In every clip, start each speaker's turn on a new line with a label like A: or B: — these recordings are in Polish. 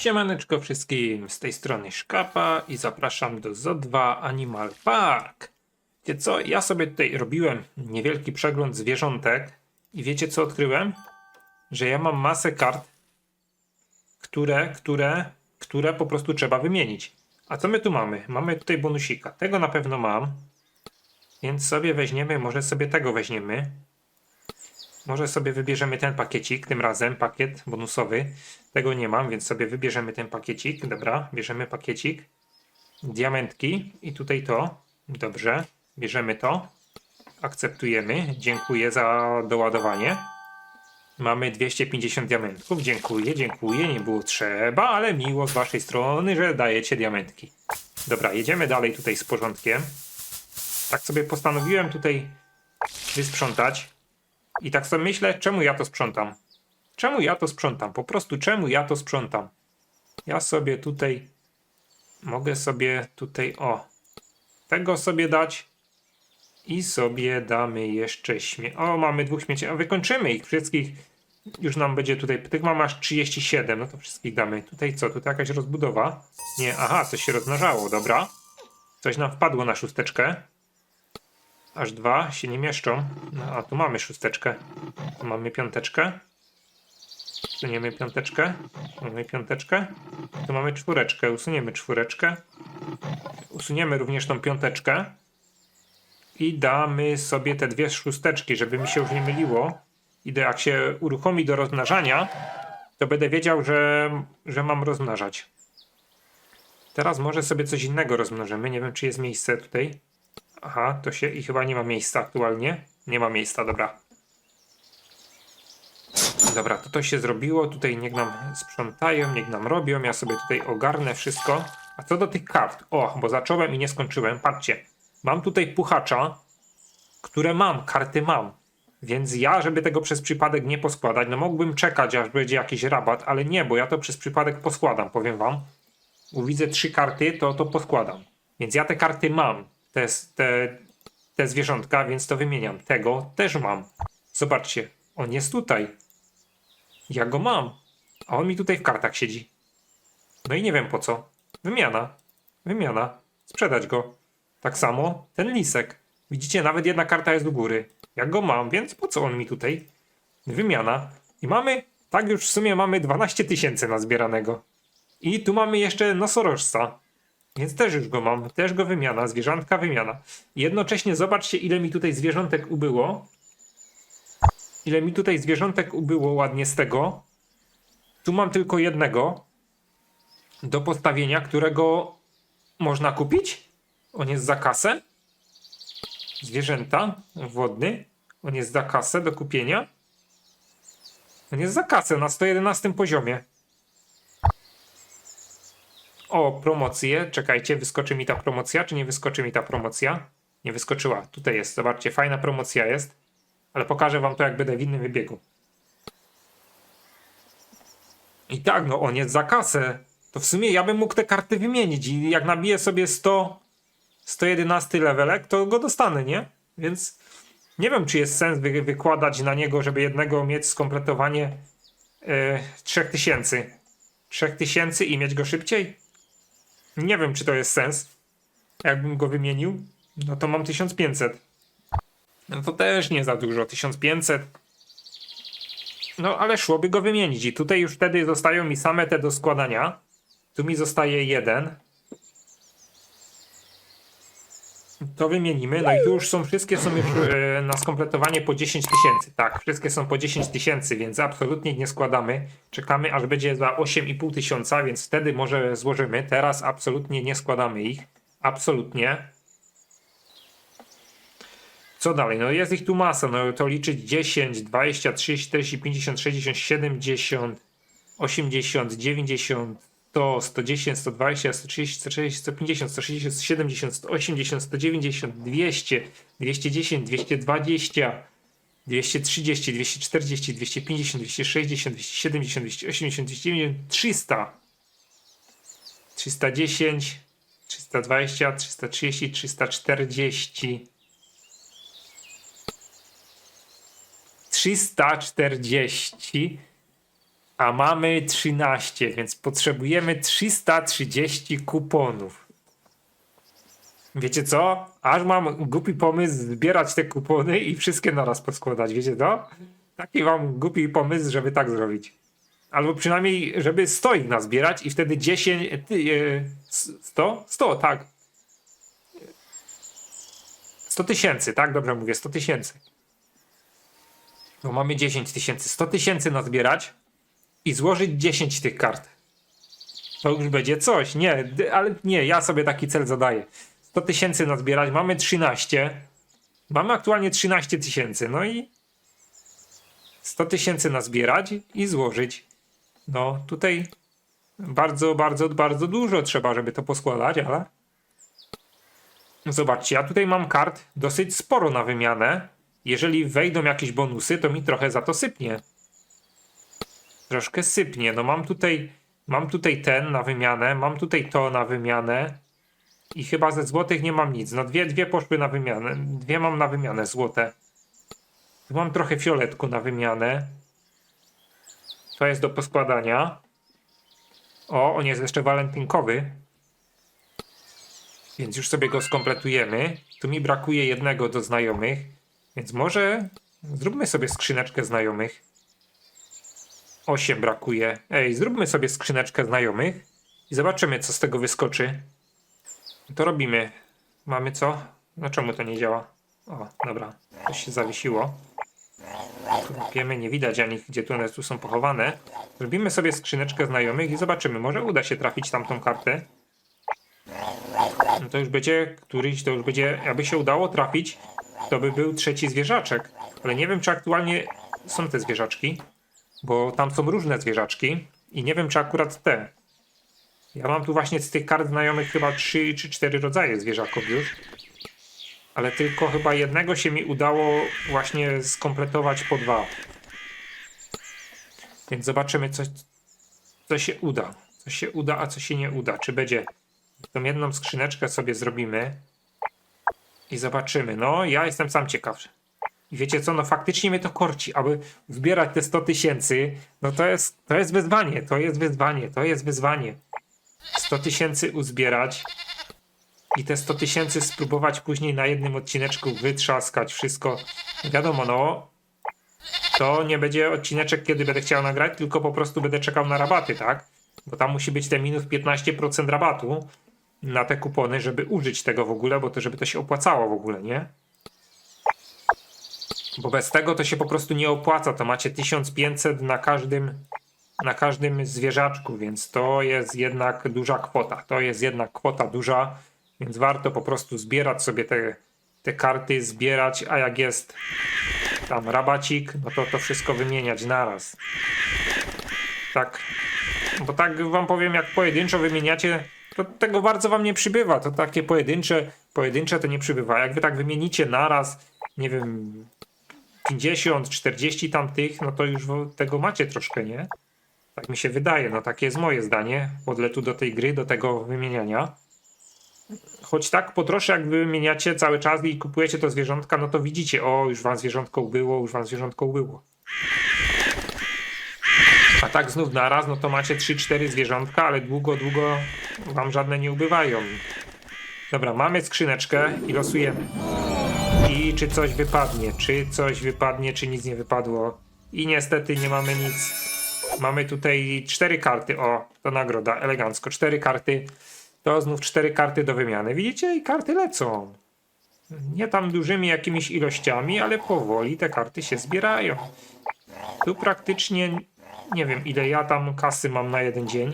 A: Siemaneczko wszystkim, z tej strony Szkapa i zapraszam do ZO2 Animal Park. Wiecie co, ja sobie tutaj robiłem niewielki przegląd zwierzątek i wiecie co odkryłem? Że ja mam masę kart, które, które, które po prostu trzeba wymienić. A co my tu mamy? Mamy tutaj bonusika. Tego na pewno mam. Więc sobie weźmiemy, może sobie tego weźmiemy. Może sobie wybierzemy ten pakiecik, tym razem pakiet bonusowy. Tego nie mam, więc sobie wybierzemy ten pakiecik. Dobra, bierzemy pakiecik. Diamentki i tutaj to. Dobrze, bierzemy to. Akceptujemy. Dziękuję za doładowanie. Mamy 250 diamentków. Dziękuję, dziękuję. Nie było trzeba, ale miło z waszej strony, że dajecie diamentki. Dobra, jedziemy dalej tutaj z porządkiem. Tak sobie postanowiłem tutaj wysprzątać. I tak sobie myślę, czemu ja to sprzątam? Czemu ja to sprzątam? Po prostu czemu ja to sprzątam? Ja sobie tutaj mogę sobie tutaj o tego sobie dać i sobie damy jeszcze śmie... O, mamy dwóch śmieci. A wykończymy ich wszystkich. Już nam będzie tutaj... Tych mam aż 37, no to wszystkich damy. Tutaj co? Tutaj jakaś rozbudowa? Nie, aha, coś się rozmnażało, dobra. Coś nam wpadło na szósteczkę. Aż dwa się nie mieszczą. No, a tu mamy szósteczkę. Tu mamy piąteczkę. Usuniemy piąteczkę. Mamy piąteczkę. Tu mamy czwóreczkę. Usuniemy czwóreczkę. Usuniemy również tą piąteczkę. I damy sobie te dwie szósteczki, żeby mi się już nie myliło. I jak się uruchomi do rozmnażania, to będę wiedział, że, że mam rozmnażać. Teraz może sobie coś innego rozmnożymy. Nie wiem, czy jest miejsce tutaj. Aha, to się i chyba nie ma miejsca aktualnie. Nie ma miejsca, dobra. Dobra, to to się zrobiło. Tutaj niech nam sprzątają, niech nam robią. Ja sobie tutaj ogarnę wszystko. A co do tych kart? O, bo zacząłem i nie skończyłem. Patrzcie, mam tutaj puchacza, które mam, karty mam. Więc ja, żeby tego przez przypadek nie poskładać, no mógłbym czekać, aż będzie jakiś rabat, ale nie, bo ja to przez przypadek poskładam, powiem wam. Uwidzę trzy karty, to to poskładam. Więc ja te karty mam, te, te, te zwierzątka, więc to wymieniam. Tego też mam. Zobaczcie, on jest tutaj. Ja go mam. A on mi tutaj w kartach siedzi. No i nie wiem po co. Wymiana. Wymiana. Sprzedać go. Tak samo ten lisek. Widzicie, nawet jedna karta jest u góry. Ja go mam, więc po co on mi tutaj? Wymiana. I mamy, tak już w sumie mamy 12 tysięcy nazbieranego. I tu mamy jeszcze nosorożca. Więc też już go mam, też go wymiana, zwierzątka wymiana. Jednocześnie zobaczcie, ile mi tutaj zwierzątek ubyło. Ile mi tutaj zwierzątek ubyło ładnie z tego. Tu mam tylko jednego do postawienia, którego można kupić. On jest za kasę. Zwierzęta, wodny. On jest za kasę do kupienia. On jest za kasę na 111 poziomie. O, promocje. Czekajcie, wyskoczy mi ta promocja, czy nie wyskoczy mi ta promocja? Nie wyskoczyła. Tutaj jest, zobaczcie, fajna promocja jest. Ale pokażę wam to, jak będę w innym wybiegu. I tak, no on jest za kasę. To w sumie ja bym mógł te karty wymienić i jak nabiję sobie 100, 111 levelek, to go dostanę, nie? Więc nie wiem, czy jest sens wy, wykładać na niego, żeby jednego mieć skompletowanie e, 3000. 3000 i mieć go szybciej? Nie wiem, czy to jest sens. Jakbym go wymienił, no to mam 1500. No to też nie za dużo, 1500. No ale szłoby go wymienić i tutaj już wtedy zostają mi same te do składania. Tu mi zostaje jeden. To wymienimy, no i tu już są, wszystkie są już e, na skompletowanie po 10 tysięcy. Tak, wszystkie są po 10 tysięcy, więc absolutnie nie składamy. Czekamy, aż będzie za 8,5 tysiąca, więc wtedy może złożymy. Teraz absolutnie nie składamy ich. Absolutnie. Co dalej? No jest ich tu masa. No to liczyć 10, 20, 30, 40, 50, 60, 70, 80, 90, 100, 110, 120, 130, 140, 150, 160, 170, 180, 190, 200, 210, 220, 230, 240, 250, 260, 270, 280, 290, 300, 310, 320, 330, 340, 340, A mamy 13, więc potrzebujemy 330 kuponów. Wiecie co? Aż mam głupi pomysł zbierać te kupony i wszystkie naraz poskładać. Wiecie to? Taki mam głupi pomysł, żeby tak zrobić. Albo przynajmniej, żeby 100 ich nazbierać i wtedy 10... Ty, e, 100? 100, tak. 100 tysięcy, tak? Dobrze mówię, 100 tysięcy. No mamy 10 tysięcy. 100 tysięcy nazbierać i złożyć 10 tych kart. To już będzie coś. Nie, ale nie, ja sobie taki cel zadaję. 100 tysięcy nazbierać, mamy 13. Mamy aktualnie 13 tysięcy, no i 100 tysięcy nazbierać i złożyć. No tutaj bardzo, bardzo, bardzo dużo trzeba, żeby to poskładać, ale zobaczcie, ja tutaj mam kart dosyć sporo na wymianę. Jeżeli wejdą jakieś bonusy, to mi trochę za to sypnie. Troszkę sypnie. No mam tutaj, mam tutaj ten na wymianę, mam tutaj to na wymianę. I chyba ze złotych nie mam nic. No dwie, dwie poszły na wymianę. Dwie mam na wymianę złote. Tu mam trochę fioletku na wymianę. To jest do poskładania. O, on jest jeszcze walentynkowy. Więc już sobie go skompletujemy. Tu mi brakuje jednego do znajomych. Więc może zróbmy sobie skrzyneczkę znajomych. 8 brakuje. Ej, zróbmy sobie skrzyneczkę znajomych i zobaczymy, co z tego wyskoczy. To robimy. Mamy co? No czemu to nie działa? O, dobra. Coś się zawiesiło. Wiemy, nie widać ani gdzie tu one tu są pochowane. Zrobimy sobie skrzyneczkę znajomych i zobaczymy. Może uda się trafić tamtą kartę. No to już będzie któryś, to już będzie, jakby się udało trafić, to by był trzeci zwierzaczek. Ale nie wiem, czy aktualnie są te zwierzaczki, bo tam są różne zwierzaczki i nie wiem, czy akurat te. Ja mam tu właśnie z tych kart znajomych chyba 3 czy 4 rodzaje zwierzaków już. Ale tylko chyba jednego się mi udało właśnie skompletować po dwa. Więc zobaczymy, co, co się uda. Co się uda, a co się nie uda. Czy będzie. Tą jedną skrzyneczkę sobie zrobimy. I zobaczymy. No, ja jestem sam ciekaw. I wiecie co, no faktycznie mnie to korci, aby zbierać te 100 tysięcy, no to jest, to jest wyzwanie, to jest wyzwanie, to jest wyzwanie. 100 tysięcy uzbierać i te 100 tysięcy spróbować później na jednym odcineczku wytrzaskać wszystko. Wiadomo, no, to nie będzie odcineczek, kiedy będę chciał nagrać, tylko po prostu będę czekał na rabaty, tak? Bo tam musi być te minus 15% rabatu na te kupony, żeby użyć tego w ogóle, bo to żeby to się opłacało w ogóle, nie? Bo bez tego to się po prostu nie opłaca. To macie 1500 na każdym, na każdym zwierzaczku, więc to jest jednak duża kwota. To jest jednak kwota duża, więc warto po prostu zbierać sobie te, te karty, zbierać, a jak jest tam rabacik, no to to wszystko wymieniać naraz. Tak, bo tak wam powiem, jak pojedynczo wymieniacie, to tego bardzo wam nie przybywa. To takie pojedyncze, pojedyncze to nie przybywa. Jak wy tak wymienicie naraz, nie wiem, 50, 40 tamtych, no to już tego macie troszkę, nie? Tak mi się wydaje, no takie jest moje zdanie. Podletu do tej gry, do tego wymieniania. Choć tak po trosze, jak wy wymieniacie cały czas i kupujecie to zwierzątka, no to widzicie, o, już wam zwierzątko ubyło, już wam zwierzątko ubyło. A tak znów naraz, no to macie 3-4 zwierzątka, ale długo, długo wam żadne nie ubywają. Dobra, mamy skrzyneczkę i losujemy. Czy coś wypadnie, czy coś wypadnie, czy nic nie wypadło. I niestety nie mamy nic. Mamy tutaj cztery karty. O, to nagroda, elegancko. Cztery karty. To znów cztery karty do wymiany. Widzicie? I karty lecą. Nie tam dużymi jakimiś ilościami, ale powoli te karty się zbierają. Tu praktycznie nie wiem ile ja tam kasy mam na jeden dzień.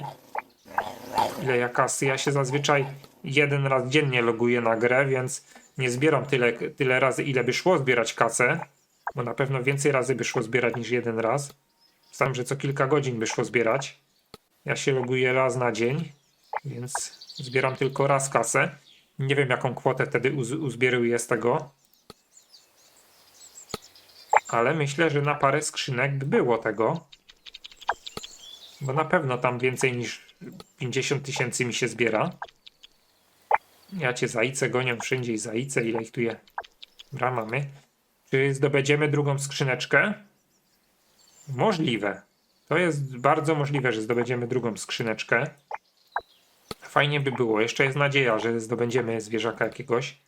A: Ile ja kasy? Ja się zazwyczaj jeden raz dziennie loguję na grę, więc nie zbieram tyle, tyle razy, ile by szło zbierać kasę. Bo na pewno więcej razy by szło zbierać niż jeden raz. Sam, że co kilka godzin by szło zbierać. Ja się loguję raz na dzień, więc zbieram tylko raz kasę. Nie wiem, jaką kwotę wtedy uz- uzbieruję z tego. Ale myślę, że na parę skrzynek by było tego. Bo na pewno tam więcej niż 50 tysięcy mi się zbiera. Ja cię zajce gonią wszędzie i zajce, ile ich tu je. Dobra, mamy. Czy zdobędziemy drugą skrzyneczkę? Możliwe. To jest bardzo możliwe, że zdobędziemy drugą skrzyneczkę. Fajnie by było. Jeszcze jest nadzieja, że zdobędziemy zwierzaka jakiegoś.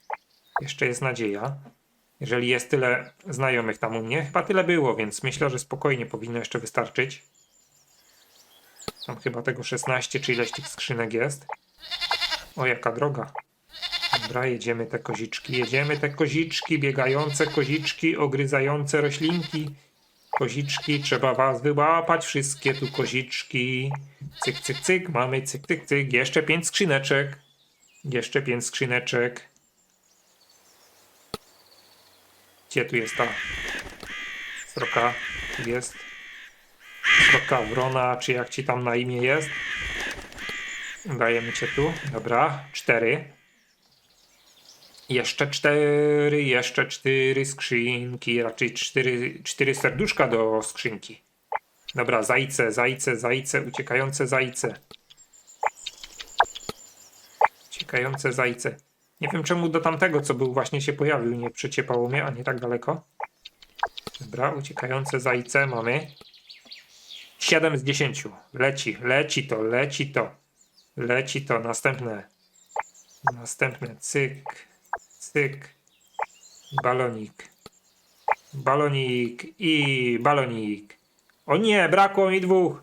A: Jeszcze jest nadzieja. Jeżeli jest tyle znajomych tam u mnie, chyba tyle było, więc myślę, że spokojnie powinno jeszcze wystarczyć. Tam chyba tego 16 czy ileś tych skrzynek jest. O, jaka droga. Dobra, jedziemy te koziczki, jedziemy te koziczki, biegające koziczki, ogryzające roślinki. Koziczki, trzeba was wyłapać, wszystkie tu koziczki. Cyk, cyk, cyk, mamy cyk, cyk, cyk. Jeszcze pięć skrzyneczek. Jeszcze pięć skrzyneczek. Gdzie tu jest ta sroka? Tu jest. Sroka wrona, czy jak ci tam na imię jest? Dajemy cię tu. Dobra, cztery. Jeszcze cztery, jeszcze cztery skrzynki, raczej cztery, cztery serduszka do skrzynki. Dobra, zajce, zajce, zajce, uciekające zajce. Uciekające zajce. Nie wiem czemu do tamtego, co był właśnie się pojawił, nie przeciepało mnie, a nie tak daleko. Dobra, uciekające zajce mamy. 7 z 10. Leci, leci to, leci to. Leci to, następne. Następne, cyk, cyk. Balonik. Balonik i balonik. O nie, brakło mi dwóch.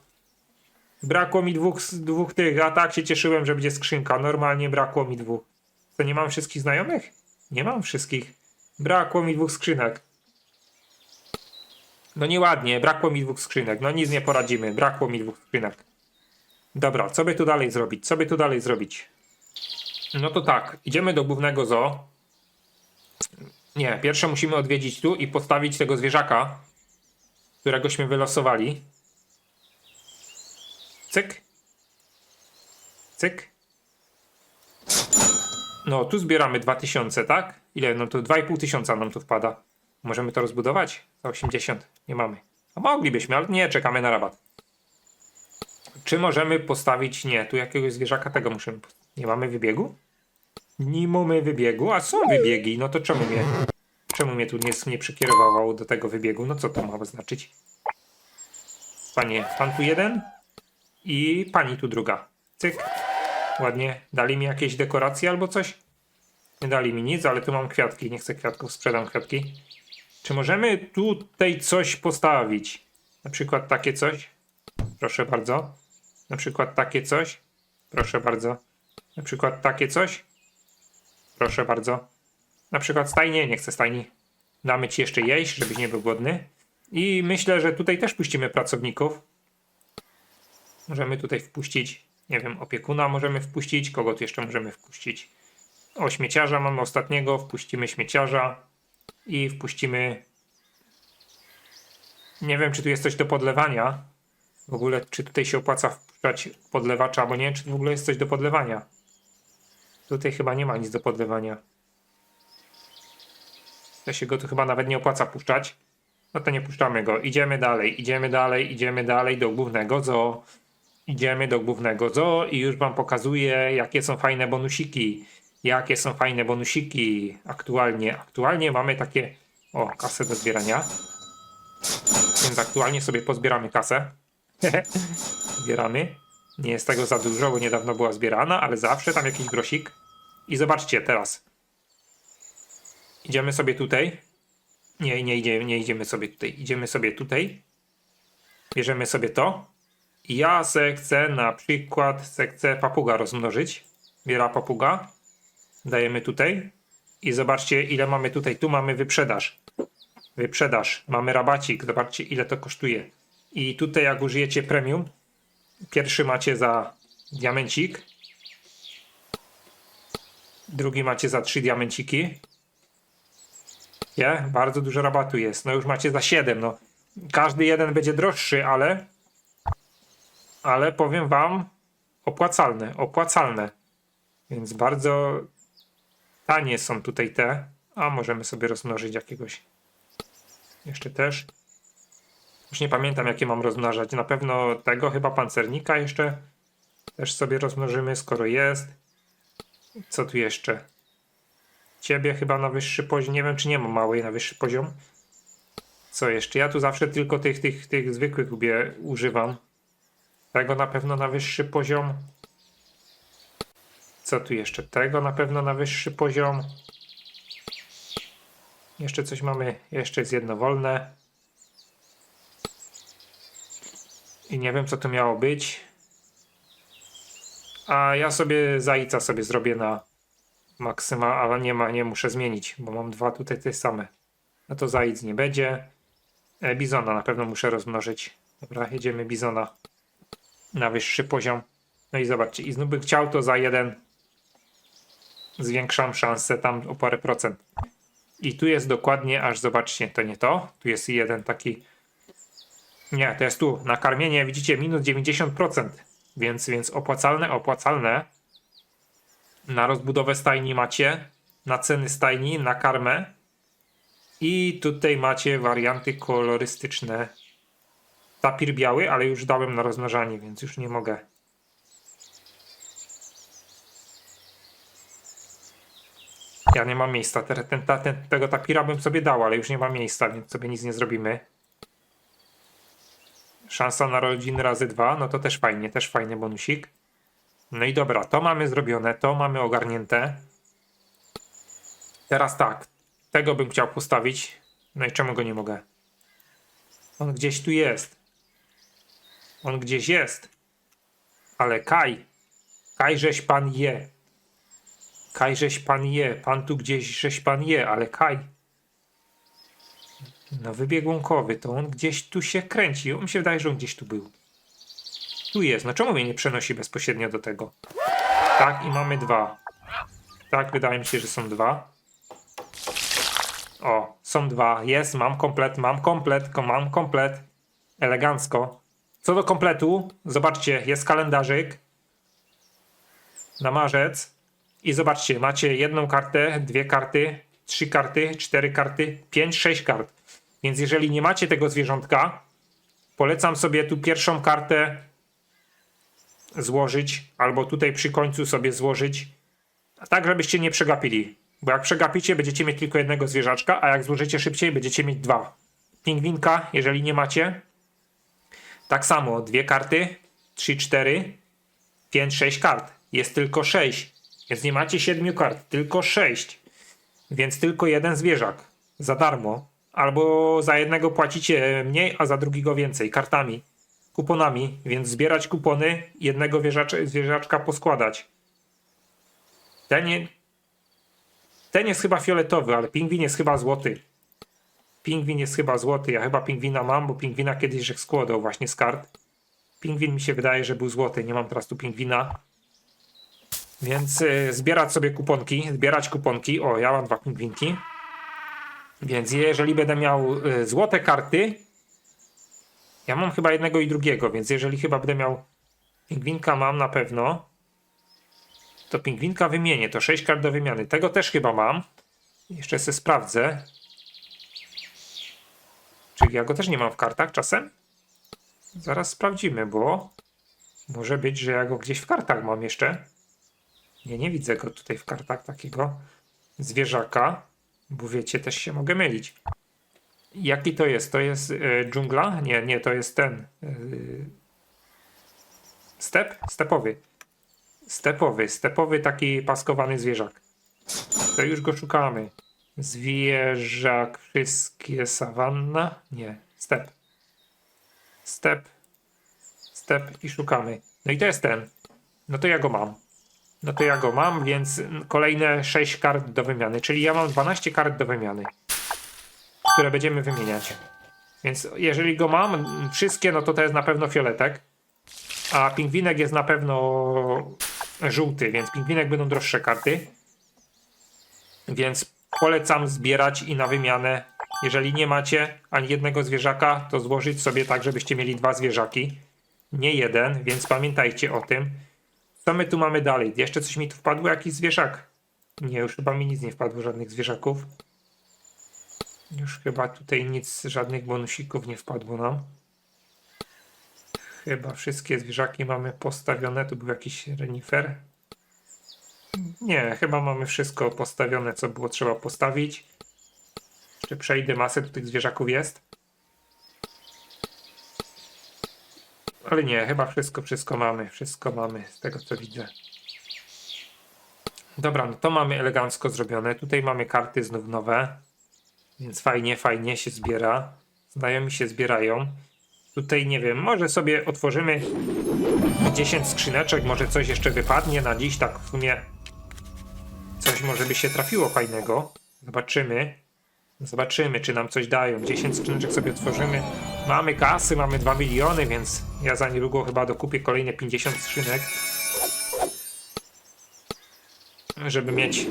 A: Brakło mi dwóch, dwóch tych, a tak się cieszyłem, że będzie skrzynka. Normalnie brakło mi dwóch. To nie mam wszystkich znajomych? Nie mam wszystkich. Brakło mi dwóch skrzynek. No nieładnie, brakło mi dwóch skrzynek. No nic nie poradzimy, brakło mi dwóch skrzynek. Dobra, co by tu dalej zrobić? Co by tu dalej zrobić? No to tak, idziemy do głównego zoo. Nie, pierwsze musimy odwiedzić tu i postawić tego zwierzaka, któregośmy wylosowali. Cyk. Cyk. No, tu zbieramy 2000, tak? Ile? No to 2,5 tysiąca nam tu wpada. Możemy to rozbudować? Za 80. Nie mamy. A moglibyśmy, ale nie, czekamy na rabat. Czy możemy postawić... Nie, tu jakiegoś zwierzaka tego musimy... Nie mamy wybiegu? Nie wybiegu, a są wybiegi. No to czemu mnie... Czemu mnie tu nie, nie przekierowało do tego wybiegu? No co to ma znaczyć? Panie, pan tu jeden i pani tu druga. Cyk. Ładnie. Dali mi jakieś dekoracje albo coś? Nie dali mi nic, ale tu mam kwiatki. Nie chcę kwiatków, sprzedam kwiatki. Czy możemy tutaj coś postawić? Na przykład takie coś? Proszę bardzo. Na przykład takie coś? Proszę bardzo. Na przykład takie coś? Proszę bardzo. Na przykład stajnie? Nie chcę stajni. Damy ci jeszcze jeść, żebyś nie był głodny. I myślę, że tutaj też puścimy pracowników. Możemy tutaj wpuścić, nie wiem, opiekuna możemy wpuścić. Kogo tu jeszcze możemy wpuścić? O, śmieciarza mamy ostatniego. Wpuścimy śmieciarza. I wpuścimy... Nie wiem, czy tu jest coś do podlewania. W ogóle, czy tutaj się opłaca wpuszczać podlewacza, bo nie czy w ogóle jest coś do podlewania. Tutaj chyba nie ma nic do podlewania. To się go tu chyba nawet nie opłaca puszczać. No to nie puszczamy go. Idziemy dalej, idziemy dalej, idziemy dalej do głównego zoo. Idziemy do głównego zoo i już wam pokazuję, jakie są fajne bonusiki. Jakie są fajne bonusiki aktualnie. Aktualnie mamy takie, o, kasę do zbierania. Więc aktualnie sobie pozbieramy kasę. Zbieramy. Nie jest tego za dużo, bo niedawno była zbierana, ale zawsze tam jakiś grosik. I zobaczcie teraz. Idziemy sobie tutaj. Nie, nie idziemy, nie idziemy sobie tutaj. Idziemy sobie tutaj. Bierzemy sobie to. I ja se chcę na przykład se chcę papuga rozmnożyć. Biera papuga. Dajemy tutaj. I zobaczcie ile mamy tutaj. Tu mamy wyprzedaż. Wyprzedaż. Mamy rabacik. Zobaczcie ile to kosztuje. I tutaj jak użyjecie premium. Pierwszy macie za diamencik. Drugi macie za trzy diamenciki. Nie? Bardzo dużo rabatu jest. No już macie za 7. No. Każdy jeden będzie droższy, ale ale powiem wam opłacalne, opłacalne. Więc bardzo tanie są tutaj te. A możemy sobie rozmnożyć jakiegoś. Jeszcze też. Już nie pamiętam jakie mam rozmnażać. Na pewno tego chyba pancernika jeszcze też sobie rozmnożymy, skoro jest. Co tu jeszcze? Ciebie chyba na wyższy poziom. Nie wiem, czy nie mam małej na wyższy poziom. Co jeszcze? Ja tu zawsze tylko tych, tych, tych zwykłych ubie, używam. Tego na pewno na wyższy poziom. Co tu jeszcze? Tego na pewno na wyższy poziom. Jeszcze coś mamy. Jeszcze jest jedno wolne. I nie wiem, co to miało być. A ja sobie zaica sobie zrobię na maksyma, ale nie ma, nie muszę zmienić, bo mam dwa tutaj te same. No to zaic nie będzie. E, bizona na pewno muszę rozmnożyć. Dobra, jedziemy bizona na wyższy poziom. No i zobaczcie, i znów bym chciał to za jeden zwiększam szansę tam o parę procent. I tu jest dokładnie, aż zobaczcie, to nie to. Tu jest jeden taki. Nie, to jest tu. Na karmienie widzicie minus 90%. Więc, więc opłacalne, opłacalne. Na rozbudowę stajni macie. Na ceny stajni, na karmę. I tutaj macie warianty kolorystyczne. Tapir biały, ale już dałem na rozmnażanie, więc już nie mogę. Ja nie mam miejsca. Ten, ten, ten, tego tapira bym sobie dał, ale już nie ma miejsca, więc sobie nic nie zrobimy. Szansa na rodziny razy dwa, no to też fajnie, też fajny bonusik. No i dobra, to mamy zrobione, to mamy ogarnięte. Teraz tak, tego bym chciał postawić. No i czemu go nie mogę? On gdzieś tu jest. On gdzieś jest. Ale Kaj, Kaj żeś pan je. Kaj żeś pan je. Pan tu gdzieś żeś pan je, ale Kaj. No wybiegunkowy, to on gdzieś tu się kręci. On mi się wydaje, że on gdzieś tu był. Tu jest. No czemu mnie nie przenosi bezpośrednio do tego? Tak, i mamy dwa. Tak, wydaje mi się, że są dwa. O, są dwa. Jest, mam komplet, mam komplet, ko- mam komplet. Elegancko. Co do kompletu, zobaczcie, jest kalendarzyk na marzec. I zobaczcie, macie jedną kartę, dwie karty, trzy karty, cztery karty, pięć, sześć kart. Więc jeżeli nie macie tego zwierzątka, polecam sobie tu pierwszą kartę złożyć, albo tutaj przy końcu sobie złożyć, tak żebyście nie przegapili. Bo jak przegapicie, będziecie mieć tylko jednego zwierzaczka, a jak złożycie szybciej, będziecie mieć dwa. Pingwinka, jeżeli nie macie, tak samo, dwie karty, trzy, cztery, pięć, sześć kart. Jest tylko sześć, więc nie macie siedmiu kart, tylko sześć. Więc tylko jeden zwierzak za darmo. Albo za jednego płacicie mniej, a za drugiego więcej kartami, kuponami. Więc zbierać kupony, jednego zwierzacz- zwierzaczka poskładać. Ten, nie, ten jest chyba fioletowy, ale pingwin jest chyba złoty. Pingwin jest chyba złoty. Ja chyba pingwina mam, bo pingwina kiedyś żech składał właśnie z kart. Pingwin mi się wydaje, że był złoty. Nie mam teraz tu pingwina. Więc y, zbierać sobie kuponki, zbierać kuponki. O, ja mam dwa pingwinki. Więc jeżeli będę miał y, złote karty, ja mam chyba jednego i drugiego, więc jeżeli chyba będę miał pingwinka mam na pewno, to pingwinka wymienię. To 6 kart do wymiany. Tego też chyba mam. Jeszcze sobie sprawdzę. Czy ja go też nie mam w kartach czasem? Zaraz sprawdzimy, bo może być, że ja go gdzieś w kartach mam jeszcze. Nie, nie widzę go tutaj w kartach takiego zwierzaka, bo wiecie, też się mogę mylić. Jaki to jest? To jest e, dżungla? Nie, nie, to jest ten. E, step? Stepowy. Stepowy, stepowy taki paskowany zwierzak. To już go szukamy. Zwierzak, wszystkie sawanna? Nie, step. Step. Step i szukamy. No i to jest ten. No to ja go mam. No to ja go mam, więc kolejne 6 kart do wymiany. Czyli ja mam 12 kart do wymiany, które będziemy wymieniać. Więc jeżeli go mam, wszystkie, no to to jest na pewno fioletek. A pingwinek jest na pewno żółty, więc pingwinek będą droższe karty. Więc polecam zbierać i na wymianę. Jeżeli nie macie ani jednego zwierzaka, to złożyć sobie tak, żebyście mieli dwa zwierzaki. Nie jeden, więc pamiętajcie o tym. Co my tu mamy dalej? Jeszcze coś mi tu wpadło? Jakiś zwierzak? Nie, już chyba mi nic nie wpadło, żadnych zwierzaków. Już chyba tutaj nic, żadnych bonusików nie wpadło nam. Chyba wszystkie zwierzaki mamy postawione. Tu był jakiś renifer. Nie, chyba mamy wszystko postawione, co było trzeba postawić. Jeszcze przejdę, masę tu tych zwierzaków jest. Ale nie, chyba wszystko, wszystko mamy. Wszystko mamy z tego co widzę. Dobra, no to mamy elegancko zrobione. Tutaj mamy karty znów nowe. Więc fajnie, fajnie się zbiera. Znajomi się zbierają. Tutaj nie wiem, może sobie otworzymy 10 skrzyneczek, może coś jeszcze wypadnie na dziś, tak w sumie coś może by się trafiło fajnego. Zobaczymy. Zobaczymy, czy nam coś dają. 10 skrzyneczek sobie otworzymy. Mamy kasy, mamy 2 miliony, więc ja za niedługo chyba dokupię kolejne 50 skrzynek. Żeby mieć,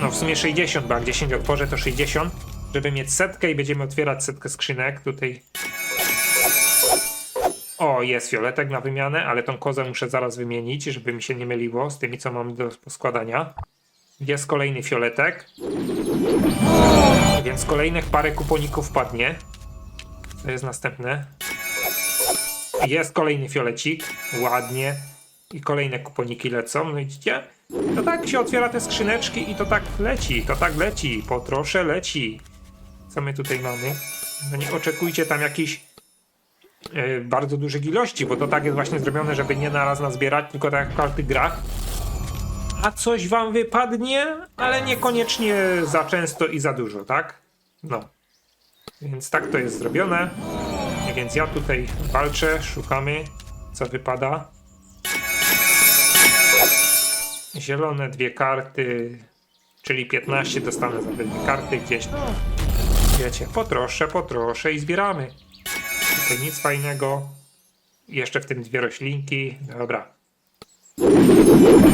A: no w sumie 60, bo jak 10 otworzę to 60. Żeby mieć setkę i będziemy otwierać setkę skrzynek. Tutaj o, jest fioletek na wymianę, ale tą kozę muszę zaraz wymienić, żeby mi się nie myliło z tymi, co mam do poskładania. Jest kolejny fioletek. Więc kolejnych parę kuponików padnie. To jest następne. Jest kolejny fiolecik. Ładnie. I kolejne kuponiki lecą. No widzicie? To tak się otwiera te skrzyneczki i to tak leci. To tak leci. Po trosze leci. Co my tutaj mamy? No nie oczekujcie tam jakichś e, bardzo dużych ilości, bo to tak jest właśnie zrobione, żeby nie naraz nazbierać, tylko tak jak w każdych grach. A coś wam wypadnie, ale niekoniecznie za często i za dużo, tak? No. Więc tak to jest zrobione. Więc ja tutaj walczę, szukamy, co wypada. Zielone dwie karty, czyli 15 dostanę za te dwie karty gdzieś. Wiecie, potroszę, potroszę i zbieramy. Tutaj nic fajnego. Jeszcze w tym dwie roślinki. Dobra.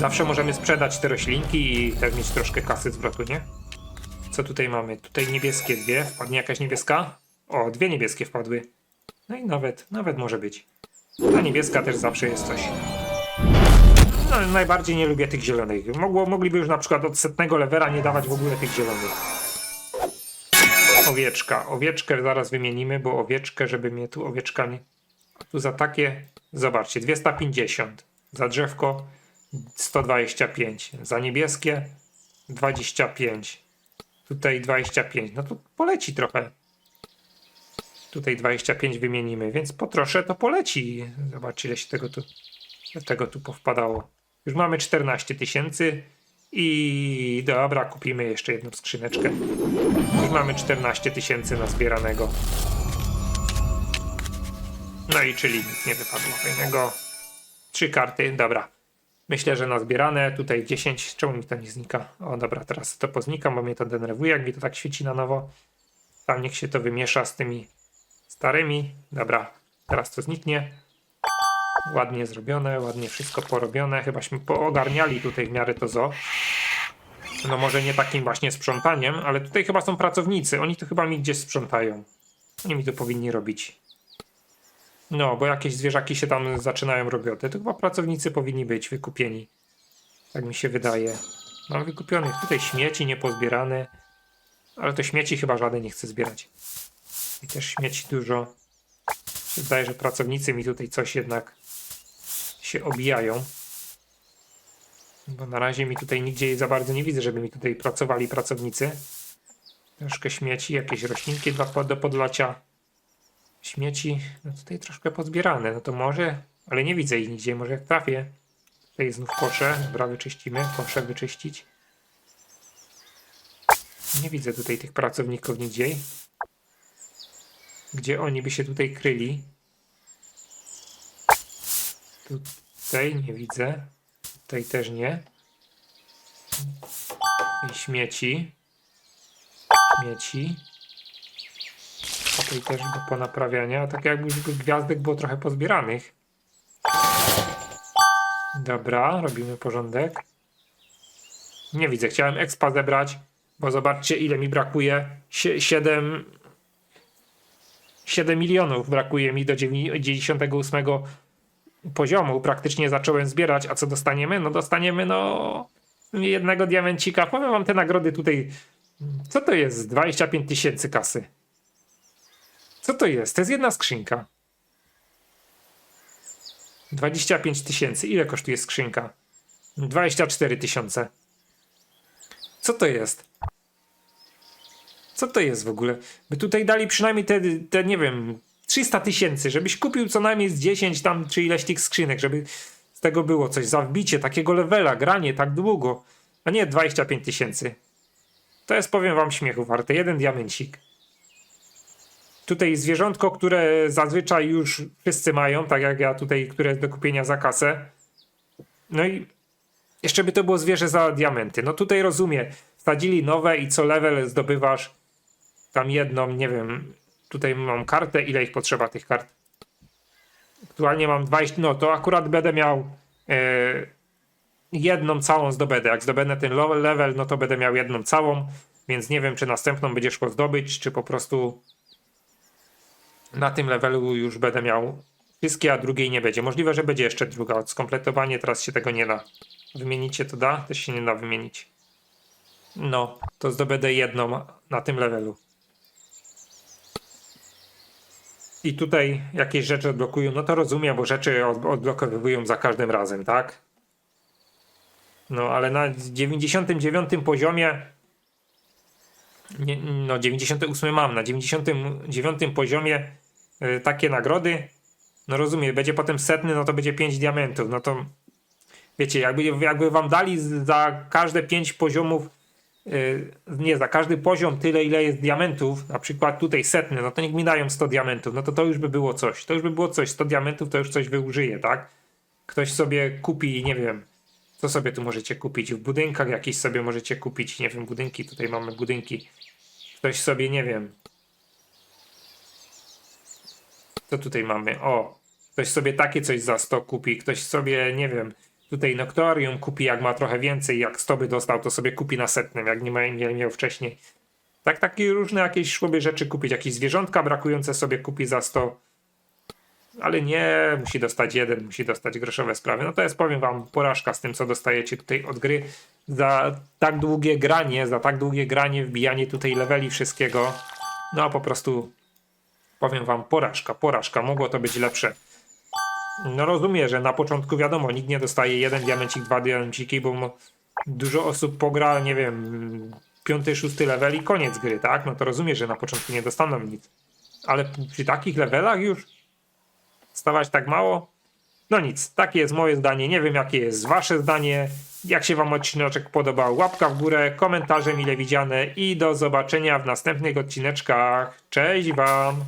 A: Zawsze możemy sprzedać te roślinki i tak mieć troszkę kasy zwrotu, nie? Co tutaj mamy? Tutaj niebieskie dwie. Wpadnie jakaś niebieska? O, dwie niebieskie wpadły. No i nawet, nawet może być. Ta niebieska też zawsze jest coś. No, najbardziej nie lubię tych zielonych. Mogło, mogliby już na przykład od setnego levera nie dawać w ogóle tych zielonych. Owieczka. Owieczkę zaraz wymienimy, bo owieczkę, żeby mnie tu owieczka nie... A tu za takie, zobaczcie, 250. Za drzewko 125. Za niebieskie 25. Tutaj 25. No to poleci trochę. Tutaj 25 wymienimy, więc po trosze to poleci. Zobaczcie, ile się tego tu, tego tu powpadało. Już mamy 14 tysięcy. I dobra, kupimy jeszcze jedną skrzyneczkę. Już mamy 14 tysięcy na zbieranego. No i czyli nic nie wypadło fajnego. Trzy karty, dobra. Myślę, że na zbierane. Tutaj 10. Czemu mi to nie znika? O, dobra, teraz to poznikam, bo mnie to denerwuje, jak mi to tak świeci na nowo. Tam niech się to wymiesza z tymi starymi. Dobra, teraz to zniknie. Ładnie zrobione, ładnie wszystko porobione. Chybaśmy poogarniali tutaj w miarę to zo. No może nie takim właśnie sprzątaniem, ale tutaj chyba są pracownicy. Oni to chyba mi gdzieś sprzątają. Oni mi to powinni robić. No, bo jakieś zwierzaki się tam zaczynają roboty. To chyba pracownicy powinni być wykupieni. Tak mi się wydaje. Mam wykupionych tutaj śmieci niepozbierane. Ale to śmieci chyba żaden nie chce zbierać. I też śmieci dużo. Wydaje, że pracownicy mi tutaj coś jednak się obijają. Bo na razie mi tutaj nigdzie za bardzo nie widzę, żeby mi tutaj pracowali pracownicy. Troszkę śmieci, jakieś roślinki do podlacia. Śmieci, no tutaj troszkę pozbierane. No to może, ale nie widzę ich nigdzie. Może jak trafię. Tutaj znów kosze. Dobra, wyczyścimy. Kosze wyczyścić. Nie widzę tutaj tych pracowników nigdzie. Gdzie oni by się tutaj kryli? Tutaj nie widzę. Tutaj też nie. I śmieci. Śmieci. Tutaj też do ponaprawiania. Tak jakby gwiazdek było trochę pozbieranych. Dobra, robimy porządek. Nie widzę, chciałem expa zebrać, bo zobaczcie ile mi brakuje. Sie 7 7 milionów brakuje mi do 98 poziomu. Praktycznie zacząłem zbierać, a co dostaniemy? No dostaniemy no jednego diamencika. Powiem wam te nagrody tutaj. Co to jest? 25 tysięcy kasy. Co to jest? To jest jedna skrzynka. 25 tysięcy. Ile kosztuje skrzynka? 24 tysiące. Co to jest? Co to jest w ogóle? By tutaj dali przynajmniej te, te nie wiem, 300 tysięcy, żebyś kupił co najmniej z 10 tam, czy ileś tych skrzynek, żeby z tego było coś, za wbicie takiego levela, granie tak długo, a nie 25 tysięcy. To jest, powiem wam, śmiechu warte. Jeden diamencik. Tutaj zwierzątko, które zazwyczaj już wszyscy mają, tak jak ja tutaj, które jest do kupienia za kasę. No i jeszcze by to było zwierzę za diamenty. No tutaj rozumiem, wsadzili nowe i co level zdobywasz tam jedną, nie wiem, tutaj mam kartę, ile ich potrzeba tych kart. Aktualnie mam 20, no to akurat będę miał e, jedną całą zdobędę. Jak zdobędę ten level, no to będę miał jedną całą, więc nie wiem, czy następną będzie szło zdobyć, czy po prostu na tym levelu już będę miał wszystkie, a drugiej nie będzie. Możliwe, że będzie jeszcze druga. Skompletowanie teraz się tego nie da. Wymienić się to da? Też się nie da wymienić. No, to zdobędę jedną na tym levelu. I tutaj jakieś rzeczy odblokują, no to rozumiem, bo rzeczy od- odblokowywują za każdym razem, tak? No, ale na 99 poziomie nie, no 98 mam, na 99 poziomie y, takie nagrody, no rozumiem, będzie potem setny, no to będzie 5 diamentów, no to wiecie, jakby, jakby wam dali za każde 5 poziomów, y, nie, za każdy poziom tyle, ile jest diamentów, na przykład tutaj setny, no to niech mi dają 100 diamentów, no to to już by było coś, to już by było coś, 100 diamentów to już coś wyużyje, tak? Ktoś sobie kupi, nie wiem, co sobie tu możecie kupić? W budynkach jakieś sobie możecie kupić, nie wiem, budynki, tutaj mamy budynki. Ktoś sobie, nie wiem. Co tutaj mamy? O, ktoś sobie takie coś za 100 kupi, ktoś sobie, nie wiem, tutaj Noctorium kupi, jak ma trochę więcej, jak 100 by dostał, to sobie kupi na setnym, jak nie, ma, nie miał wcześniej. Tak, takie różne jakieś szłoby rzeczy kupić, jakieś zwierzątka brakujące sobie kupi za 100. Ale nie, musi dostać jeden, musi dostać groszowe sprawy. No to jest, powiem wam, porażka z tym, co dostajecie tutaj od gry. Za tak długie granie, za tak długie granie, wbijanie tutaj leveli wszystkiego. No po prostu, powiem wam, porażka, porażka. Mogło to być lepsze. No rozumiem, że na początku wiadomo, nikt nie dostaje jeden diamencik, dwa diamenciki, bo dużo osób pogra, nie wiem, piąty, szósty level i koniec gry, tak? No to rozumiem, że na początku nie dostaną nic. Ale przy takich levelach już stawać tak mało? No nic, takie jest moje zdanie. Nie wiem, jakie jest wasze zdanie. Jak się wam odcineczek podobał, łapka w górę, komentarze mile widziane i do zobaczenia w następnych odcineczkach. Cześć wam!